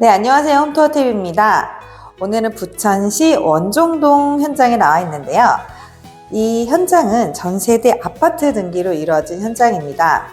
네, 안녕하세요. 홈투어TV입니다. 오늘은 부천시 원종동 현장에 나와 있는데요. 이 현장은 전세대 아파트 등기로 이루어진 현장입니다.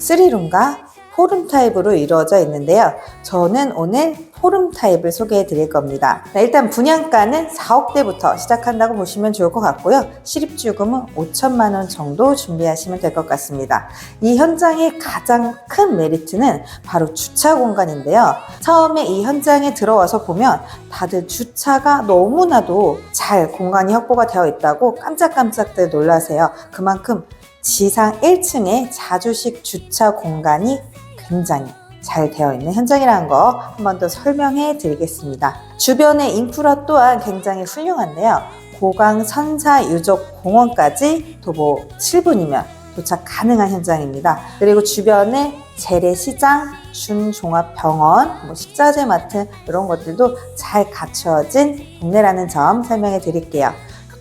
3룸과 포룸 타입으로 이루어져 있는데요. 저는 오늘 포룸 타입을 소개해 드릴 겁니다. 네, 일단 분양가는 4억대부터 시작한다고 보시면 좋을 것 같고요. 실입주금은 5천만 원 정도 준비하시면 될 것 같습니다. 이 현장의 가장 큰 메리트는 바로 주차 공간인데요. 처음에 이 현장에 들어와서 보면 다들 주차가 너무나도 잘 공간이 확보가 되어 있다고 깜짝깜짝들 놀라세요. 그만큼 지상 1층에 자주식 주차 공간이 굉장히 잘 되어 있는 현장이라는 거 한 번 더 설명해 드리겠습니다. 주변의 인프라 또한 굉장히 훌륭한데요. 고강 선사 유적 공원까지 도보 7분이면 도착 가능한 현장입니다. 그리고 주변에 재래시장, 준종합병원, 뭐 식자재 마트 이런 것들도 잘 갖춰진 동네라는 점 설명해 드릴게요.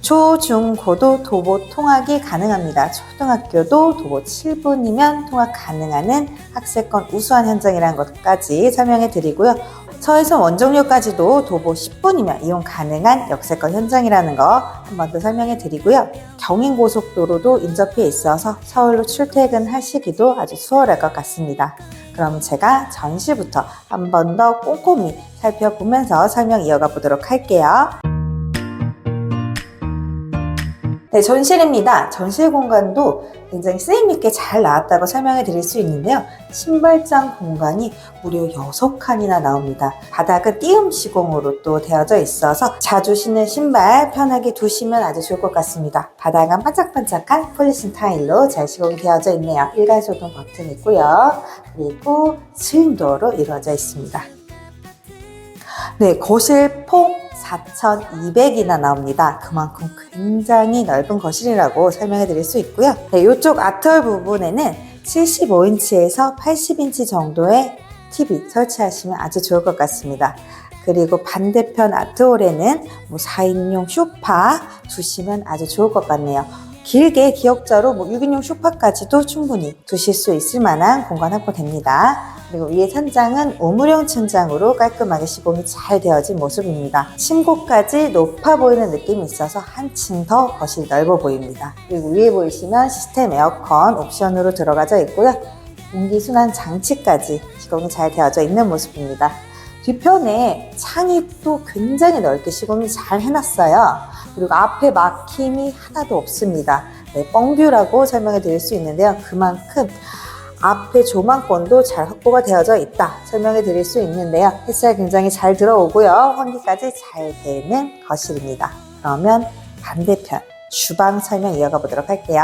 초, 중, 고도 도보 통학이 가능합니다. 초등학교도 도보 7분이면 통학 가능한 학세권 우수한 현장이라는 것까지 설명해 드리고요. 서에서 원정역까지도 도보 10분이면 이용 가능한 역세권 현장이라는 거 한 번 더 설명해 드리고요. 경인고속도로도 인접해 있어서 서울로 출퇴근하시기도 아주 수월할 것 같습니다. 그럼 제가 전시부터 한 번 더 꼼꼼히 살펴보면서 설명 이어가 보도록 할게요. 네, 전실입니다. 전실 공간도 굉장히 쓰임있게 잘 나왔다고 설명해 드릴 수 있는데요. 신발장 공간이 무려 6칸이나 나옵니다. 바닥은 띄움 시공으로 또 되어져 있어서 자주 신는 신발 편하게 두시면 아주 좋을 것 같습니다. 바닥은 반짝반짝한 폴리신 타일로 잘 시공이 되어져 있네요. 일괄 소등 버튼 있고요. 그리고 스윙도어로 이루어져 있습니다. 네, 거실 폭 4,200이나 나옵니다. 그만큼 굉장히 넓은 거실이라고 설명해 드릴 수 있고요. 네, 이쪽 아트월 부분에는 75인치에서 80인치 정도의 TV 설치하시면 아주 좋을 것 같습니다. 그리고 반대편 아트홀에는 뭐 4인용 쇼파 두시면 아주 좋을 것 같네요. 길게 기역자로 뭐 6인용 쇼파까지도 충분히 두실 수 있을 만한 공간 확보됩니다. 그리고 위에 천장은 우물형 천장으로 깔끔하게 시공이 잘 되어진 모습입니다. 층고까지 높아 보이는 느낌이 있어서 한층 더 거실이 넓어 보입니다. 그리고 위에 보이시면 시스템 에어컨 옵션으로 들어가져 있고요. 공기순환 장치까지 시공이 잘 되어져 있는 모습입니다. 뒤편에 창이 또 굉장히 넓게 시공이 잘 해놨어요. 그리고 앞에 막힘이 하나도 없습니다. 네, 뻥뷰라고 설명해 드릴 수 있는데요. 그만큼 앞에 조망권도 잘 확보가 되어져 있다 설명해 드릴 수 있는데요. 햇살 굉장히 잘 들어오고요. 환기까지 잘 되는 거실입니다. 그러면 반대편 주방 설명 이어가 보도록 할게요.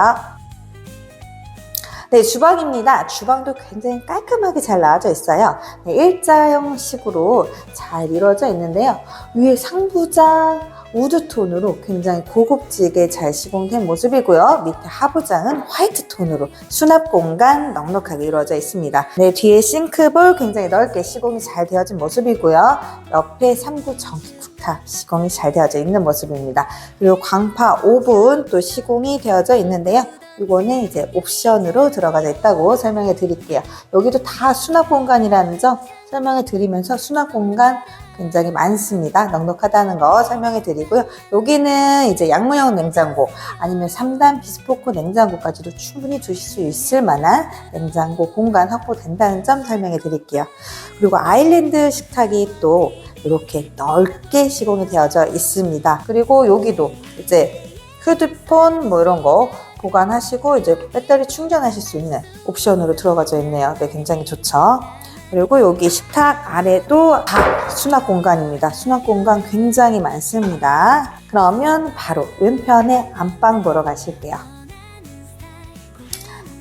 네, 주방입니다. 주방도 굉장히 깔끔하게 잘 나와져 있어요. 네, 일자형식으로 잘 이루어져 있는데요. 위에 상부장, 우드톤으로 굉장히 고급지게 잘 시공된 모습이고요. 밑에 하부장은 화이트 톤으로 수납 공간 넉넉하게 이루어져 있습니다. 네, 뒤에 싱크볼 굉장히 넓게 시공이 잘 되어진 모습이고요. 옆에 3구 전기 쿡탑 시공이 잘 되어져 있는 모습입니다. 그리고 광파 오븐 또 시공이 되어져 있는데요. 이거는 이제 옵션으로 들어가져 있다고 설명해 드릴게요. 여기도 다 수납 공간이라는 점 설명해 드리면서 수납 공간 굉장히 많습니다. 넉넉하다는 거 설명해 드리고요. 여기는 이제 양문형 냉장고 아니면 3단 비스포크 냉장고까지도 충분히 두실 수 있을 만한 냉장고 공간 확보된다는 점 설명해 드릴게요. 그리고 아일랜드 식탁이 또 이렇게 넓게 시공이 되어져 있습니다. 그리고 여기도 이제 휴대폰 뭐 이런 거 보관하시고 이제 배터리 충전하실 수 있는 옵션으로 들어가져 있네요. 네, 굉장히 좋죠. 그리고 여기 식탁 아래도 다 수납 공간입니다. 수납 공간 굉장히 많습니다. 그러면 바로 왼편에 안방 보러 가실게요.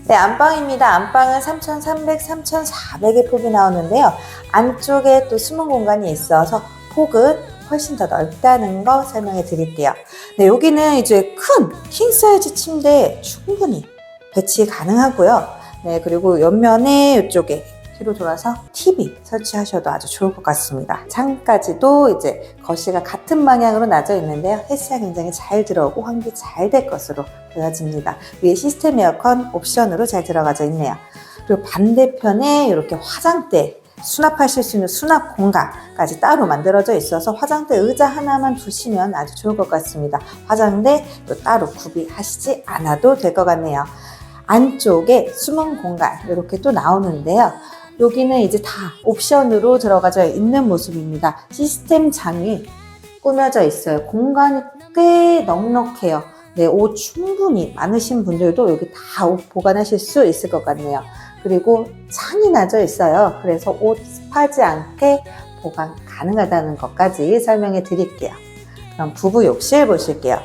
네, 안방입니다. 안방은 3,300, 3,400의 폭이 나오는데요. 안쪽에 또 숨은 공간이 있어서 폭은 훨씬 더 넓다는 거 설명해 드릴게요. 네, 여기는 이제 큰 킹 사이즈 침대 충분히 배치 가능하고요. 네, 그리고 옆면에 이쪽에 뒤로 돌아서 TV 설치하셔도 아주 좋을 것 같습니다. 창까지도 이제 거실과 같은 방향으로 나져 있는데요. 햇살 굉장히 잘 들어오고 환기 잘 될 것으로 보여집니다. 위에 시스템 에어컨 옵션으로 잘 들어가져 있네요. 그리고 반대편에 이렇게 화장대 수납하실 수 있는 수납 공간까지 따로 만들어져 있어서 화장대 의자 하나만 두시면 아주 좋을 것 같습니다. 화장대 또 따로 구비하시지 않아도 될 것 같네요. 안쪽에 숨은 공간 이렇게 또 나오는데요. 여기는 이제 다 옵션으로 들어가져 있는 모습입니다. 시스템 장이 꾸며져 있어요. 공간이 꽤 넉넉해요. 네, 옷 충분히 많으신 분들도 여기 다옷 보관하실 수 있을 것 같네요. 그리고 창이 나져 있어요. 그래서 옷 습하지 않게 보관 가능하다는 것까지 설명해 드릴게요. 그럼 부부 욕실 보실게요.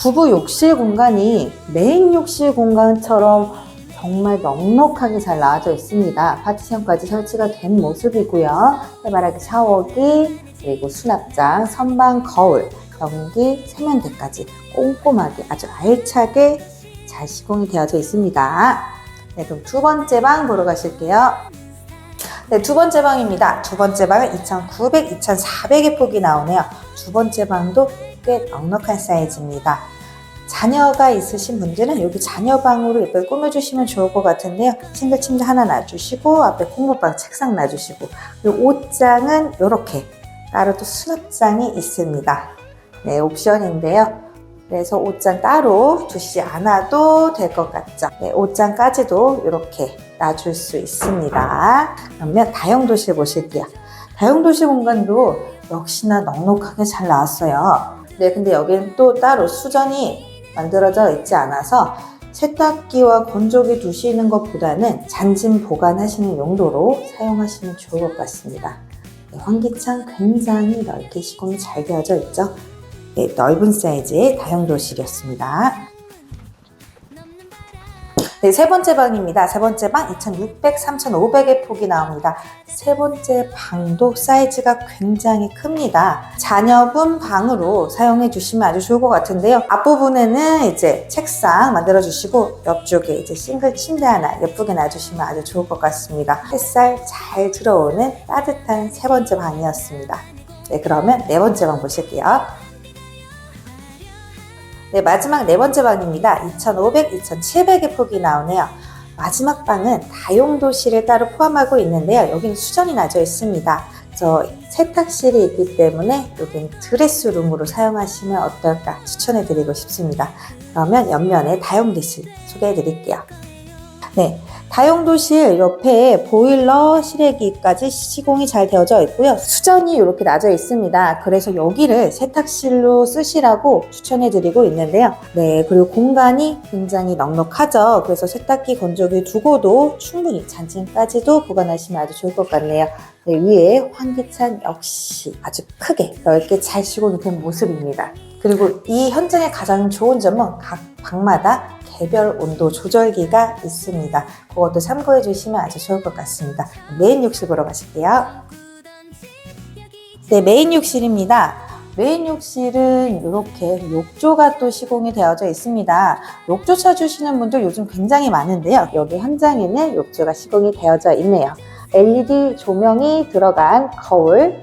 부부 욕실 공간이 메인 욕실 공간처럼 정말 넉넉하게 잘 나와져 있습니다. 파티션까지 설치가 된 모습이고요. 해바라기 샤워기, 그리고 수납장, 선반, 거울, 변기, 세면대까지 꼼꼼하게 아주 알차게 잘 시공이 되어져 있습니다. 네, 그럼 두 번째 방 보러 가실게요. 네, 두 번째 방입니다. 두 번째 방은 2,900, 2,400의 폭이 나오네요. 두 번째 방도 꽤 넉넉한 사이즈입니다. 자녀가 있으신 분들은 여기 자녀방으로 예쁘게 꾸며주시면 좋을 것 같은데요. 싱글 침대 하나 놔주시고 앞에 공부방 책상 놔주시고 그리고 옷장은 이렇게 따로 또 수납장이 있습니다. 네, 옵션인데요. 그래서 옷장 따로 두시지 않아도 될 것 같죠. 네, 옷장까지도 이렇게 놔줄 수 있습니다. 그러면 다용도실 보실게요. 다용도실 공간도 역시나 넉넉하게 잘 나왔어요. 네, 근데 여기는 또 따로 수전이 만들어져 있지 않아서 세탁기와 건조기 두시는 것보다는 잔짐 보관하시는 용도로 사용하시면 좋을 것 같습니다. 네, 환기창 굉장히 넓게 시공이 잘 되어져 있죠. 네, 넓은 사이즈의 다용도실이었습니다. 네, 세 번째 방입니다. 세 번째 방 2,600, 3,500의 폭이 나옵니다. 세 번째 방도 사이즈가 굉장히 큽니다. 자녀분 방으로 사용해 주시면 아주 좋을 것 같은데요. 앞부분에는 이제 책상 만들어 주시고 옆쪽에 이제 싱글 침대 하나 예쁘게 놔주시면 아주 좋을 것 같습니다. 햇살 잘 들어오는 따뜻한 세 번째 방이었습니다. 네, 그러면 네 번째 방 보실게요. 네, 마지막 네 번째 방입니다. 2,500, 2,700의 폭이 나오네요. 마지막 방은 다용도실을 따로 포함하고 있는데요. 여기는 수전이 나져 있습니다. 저 세탁실이 있기 때문에 여기는 드레스룸으로 사용하시면 어떨까 추천해 드리고 싶습니다. 그러면 옆면에 다용도실 소개해 드릴게요. 네. 다용도실 옆에 보일러 실외기까지 시공이 잘 되어져 있고요. 수전이 이렇게 놔져 있습니다. 그래서 여기를 세탁실로 쓰시라고 추천해 드리고 있는데요. 네, 그리고 공간이 굉장히 넉넉하죠. 그래서 세탁기 건조기 두고도 충분히 잔짐까지도 보관하시면 아주 좋을 것 같네요. 네, 위에 환기창 역시 아주 크게 넓게 잘 시공이 된 모습입니다. 그리고 이 현장의 가장 좋은 점은 각 방마다 개별 온도 조절기가 있습니다. 그것도 참고해 주시면 아주 좋을 것 같습니다. 메인 욕실 보러 가실게요. 네, 메인 욕실입니다. 메인 욕실은 이렇게 욕조가 또 시공이 되어져 있습니다. 욕조 찾으시는 분들 요즘 굉장히 많은데요. 여기 현장에는 욕조가 시공이 되어져 있네요. LED 조명이 들어간 거울,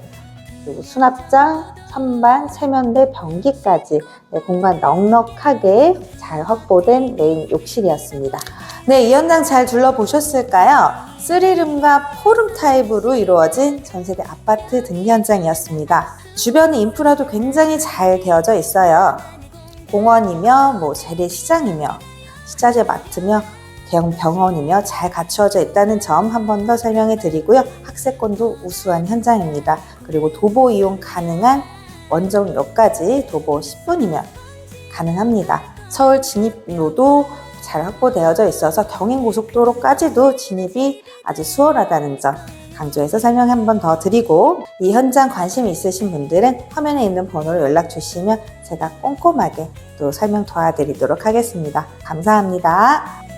그리고 수납장, 선반, 세면대, 변기까지 네, 공간 넉넉하게 잘 확보된 메인 욕실이었습니다. 네, 이 현장 잘 둘러보셨을까요? 3룸과 4룸 타입으로 이루어진 전세대 아파트 등기 현장이었습니다. 주변의 인프라도 굉장히 잘 되어져 있어요. 공원이며 뭐 재래시장이며 식자재 마트며 대형 병원이며 잘 갖추어져 있다는 점 한 번 더 설명해 드리고요. 학세권도 우수한 현장입니다. 그리고 도보 이용 가능한 원정역까지 도보 10분이면 가능합니다. 서울 진입로도 잘 확보되어져 있어서 경인고속도로까지도 진입이 아주 수월하다는 점 강조해서 설명 한 번 더 드리고 이 현장 관심 있으신 분들은 화면에 있는 번호로 연락 주시면 제가 꼼꼼하게 또 설명 도와드리도록 하겠습니다. 감사합니다.